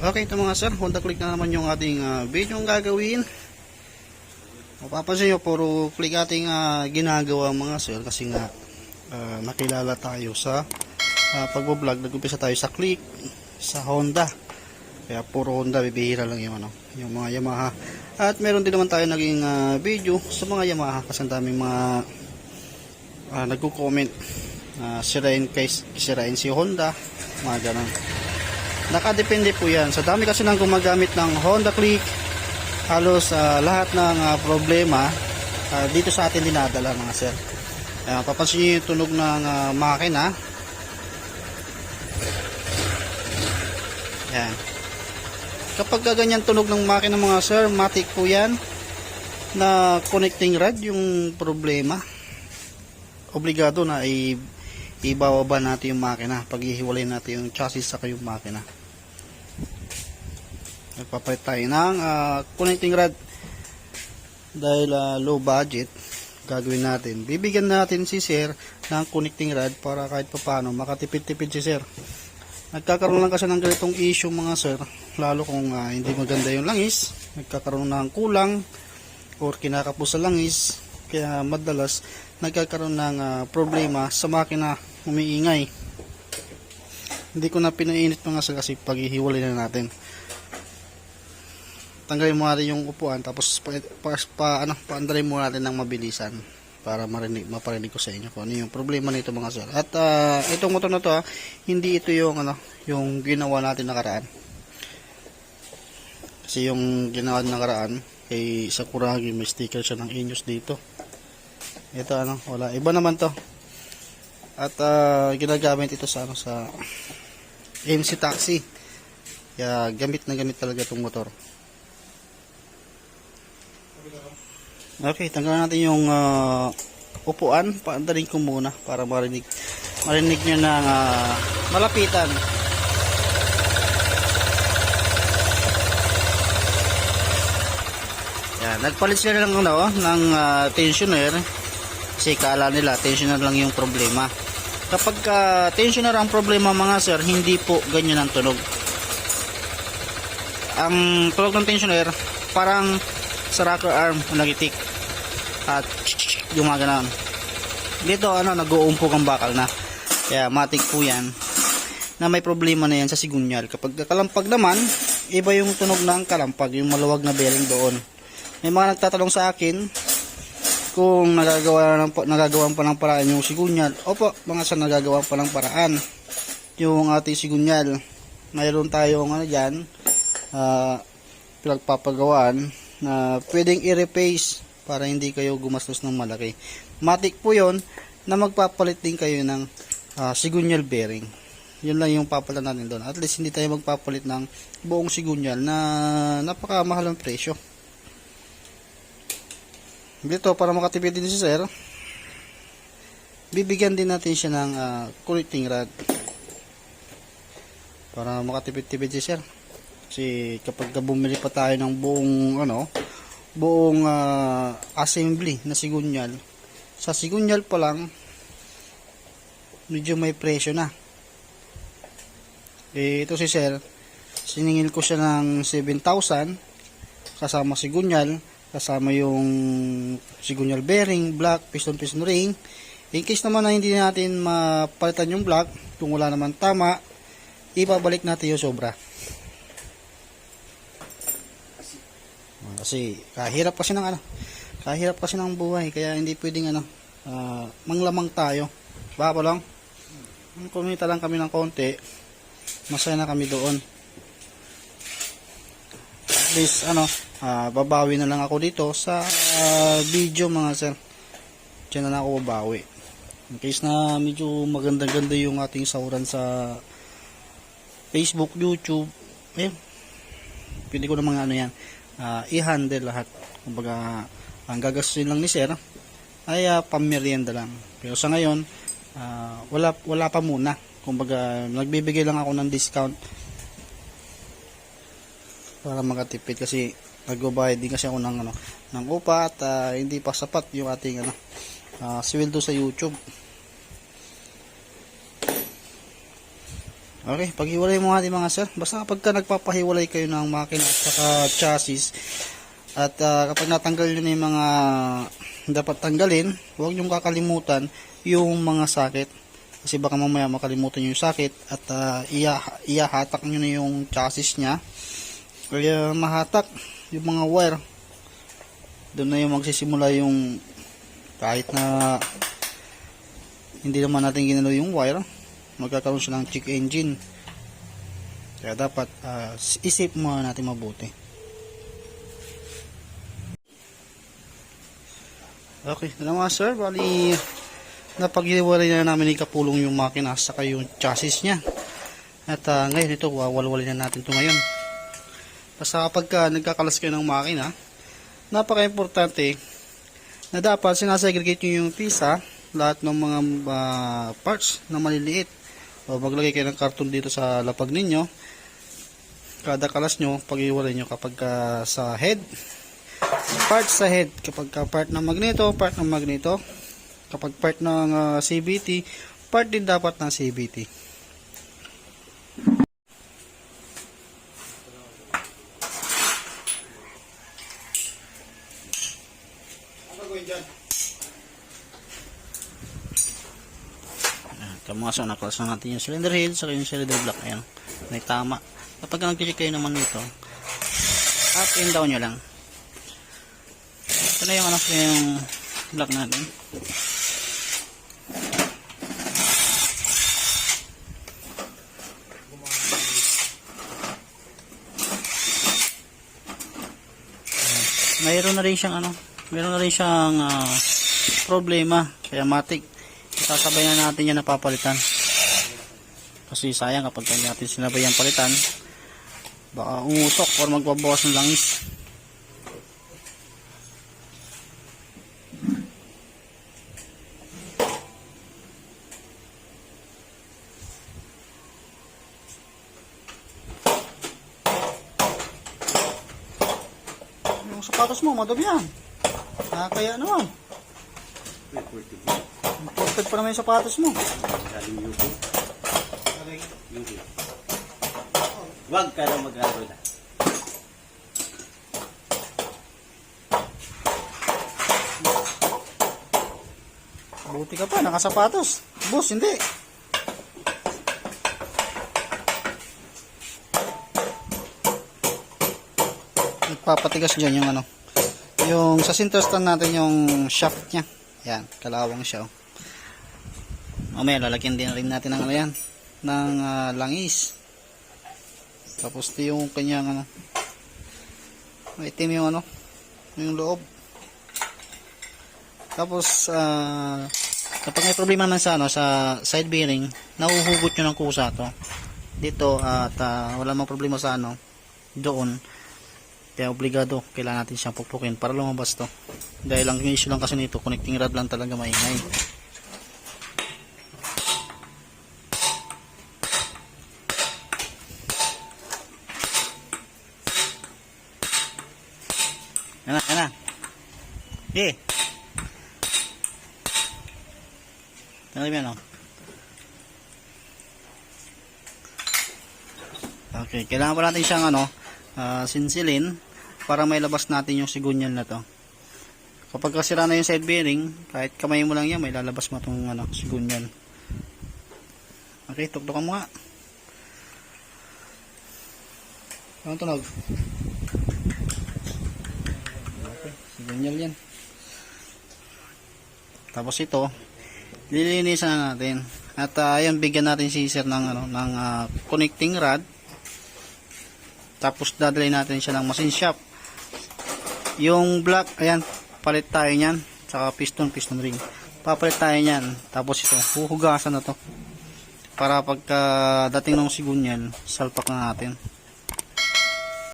Okay ito mga sir, Honda Click na naman yung ating ah, video ang gagawin. Mapapansin nyo, puro click ating ah, ginagawa mga sir kasi nga ah, nakilala tayo sa uh, pagbablog. Nag-umpisa tayo sa click, sa Honda. Kaya puro Honda, bibihira lang yung, ano, yung mga Yamaha. At meron din naman tayo naging ah, video sa mga Yamaha kasi ang daming mga uh, nagko-comment na sirain kay sirain si Honda, mga ganun. Nakadepende po yan. Sa dami kasi nang gumagamit ng Honda Click, halos ah, lahat ng ah, problema ah, dito sa atin dinadala mga sir. Ayan, papansin nyo yung tunog ng ah, makina. Ayan. Kapag ka ganyan tunog ng makina mga sir, matik po yan na connecting rod yung problema. Obligado na i ibababa natin yung makina pag ihiwalay natin yung chassis sa yung makina. Nagpapalit tayo ng ah, connecting rod. Dahil ah, low budget gagawin natin. Bibigyan natin si sir ng connecting rod para kahit paano makatipid-tipid si sir. Nagkakaroon lang kasi ng ganitong issue mga sir. Lalo kung ah, hindi maganda yung langis nagkakaroon ng kulang or kinakapos sa langis. Kaya madalas nagkakaroon ng ah, problema sa makina umiingay hindi ko na pinainit mga sir kasi paghihiwalay na natin tanggalin mo natin yung upuan tapos pa, pa, pa ano, paandarin mo natin ng mabilisan para marinig, maparinig ko sa inyo kung ano yung problema nito mga sir. At ah, itong motor na to ah, hindi ito yung ano, yung ginawa natin nakaraan. Kasi yung ginawa nakaraan kay Sakuragi may sticker siya ng Ineos dito. Ito ano, wala. Iba naman to. At ah, ginagamit ito sa ano sa MC Taxi. Kaya gamit na gamit talaga itong motor. Okay, tanggalan natin yung ah, upuan. Paandarin ko muna para marinig marinig nyo ng ah, malapitan. Yan, nagpalit sila ng ano, ng ah, tensioner kasi kala nila tensioner lang yung problema. Kapag ka tensioner ang problema mga sir, hindi po ganyan ang tunog. Ang tunog ng tensioner parang sa rocker arm na nagitik at gumagano'n. Dito ano nag-uumpog ang bakal na. Kaya matik po yan na may problema na yan sa sigunyal. Kapag kalampag naman, iba yung tunog ng kalampag, yung maluwag na bearing doon. May mga nagtatanong sa akin kung nagagawa ng nagagawan pa ng paraan yung sigunyal. Opo, mga sa nagagawa pa ng paraan yung ating sigunyal. Mayroon tayong ano diyan, ah pinagpapagawaan na pwedeng i-replace para hindi kayo gumastos ng malaki. Matik po yon na magpapalit din kayo ng ah, sigunyal bearing. Yun lang yung papalit natin doon. At least hindi tayo magpapalit ng buong sigunyal na napakamahal ang presyo. Dito, para makatipid din si sir, bibigyan din natin siya ng ah, connecting rod para makatipid-tipid si sir. Kasi kapag ka bumili pa tayo ng buong ano, buong ah, assembly na sigunyal, sa sigunyal pa lang medyo may presyo na. Eh, ito si sir, siningil ko siya ng 7,000 kasama sigunyal, kasama yung sigunyal bearing, block, piston, piston ring. In case naman na hindi natin mapalitan yung block, kung wala naman tama, ibabalik natin yung sobra. Kasi kahirap kasi ng ano, kahirap kasi ng buhay kaya hindi pwedeng ano, ah, manglamang tayo. Baka pa lang. Kumita lang kami ng konti, masaya na kami doon. At ano, ah, babawi na lang ako dito sa ah, video mga sir. Diyan na lang ako babawi. In case na medyo maganda-ganda yung ating sauran sa Facebook, YouTube, eh, pwede ko na mga ano yan, ah, i-handle lahat. Kumbaga, ang gagastusin lang ni sir ay uh, pamerienda lang. Pero sa ngayon, ah, wala, wala pa muna. Kumbaga, nagbibigay lang ako ng discount para makatipid kasi nagbabayad din kasi ako ng ano ng upa at ah, hindi pa sapat yung ating ano ah, sweldo sa YouTube. Okay, paghiwalay mo natin mga sir. Basta kapag ka nagpapahiwalay kayo ng makina at saka chassis at ah, kapag natanggal nyo na yung mga dapat tanggalin, huwag nyo kakalimutan yung mga sakit. Kasi baka mamaya makalimutan nyo yung sakit at ah, iya, iyahatak nyo na yung chassis nya. Kaya mahatak yung mga wire. Doon na yung magsisimula yung kahit na hindi naman natin ginalaw yung wire magkakaroon siya ng check engine. Kaya dapat ah, isip muna natin mabuti. Okay na mga sir. Bali napaghiwalay na namin ni Kapulong yung makina saka yung chassis niya. At ah, ngayon ito wawalwalin na natin ito ngayon basta kapag ka nagkakalas kayo ng makina napaka importante na dapat sinasegregate nyo yung pisa lahat ng mga ah, parts na maliliit. O maglagay kayo ng karton dito sa lapag ninyo. Kada kalas nyo pag-iwalay nyo kapag ah, sa head. Part sa head kapag ka part ng magneto part ng magneto. Kapag part ng ah, CVT part din dapat ng CVT Kamukaso, naklas na natin yung cylinder head saka yung cylinder block. Ayan, may tama. Kapag nag-check kayo naman nito, up and down nyo lang. Ito na yung ano, yung block natin. Mayroon na rin siyang ano, mayroon na rin siyang ah, problema. Kaya matik, isasabay na natin yan napapalitan. Kasi sayang kapag natin sinabay yan palitan, baka umusok or magbabawas ng langis. Yung sapatos mo, madam yan. Nakakaya naman. Imported pa naman yung sapatos mo. Galing yuko. Yuko. Huwag ka na mag-aro na. Buti ka pa, nakasapatos. Boss, hindi. Nagpapatigas dyan yung ano. Yung sa center stand natin yung shaft niya. Yan, kalawang siya. oh. Mamaya lalagyan din rin natin ng ano yan. Ng ah, langis. Tapos ito yung kanyang ano. Itim yung ano. Yung loob. Tapos, ah, kapag may problema naman sa, ano, sa side bearing, nahuhugot nyo ng kusa to. Dito, at ah, wala mang problema sa ano, doon. Kaya obligado, kailangan natin siyang pukpukin para lumabas to. Dahil yung issue lang kasi nito, connecting rod lang talaga maingay. Yan na, yan na. Okay. Tanggalin mo yan, oh. Okay, kailangan pa natin siyang ano, ah, sinsilin para may labas natin yung sigunyal na to. Kapag kasira na yung side bearing, kahit kamay mo lang yan, may lalabas mo itong ano, sigunyal. Okay, tuktukan mo nga. Ano tunog? Okay, sigunyal yan. Tapos ito, lilinisan na natin. At uh, ayan, bigyan natin si sir ng, ano, ng ah, connecting rod. Tapos dadalhin natin siya ng machine shop. Yung black, ayan, palit tayo niyan. Saka piston, piston ring. Papalit tayo niyan. Tapos ito, huhugasan na to. Para pagka dating ng sigunyal, salpak na natin.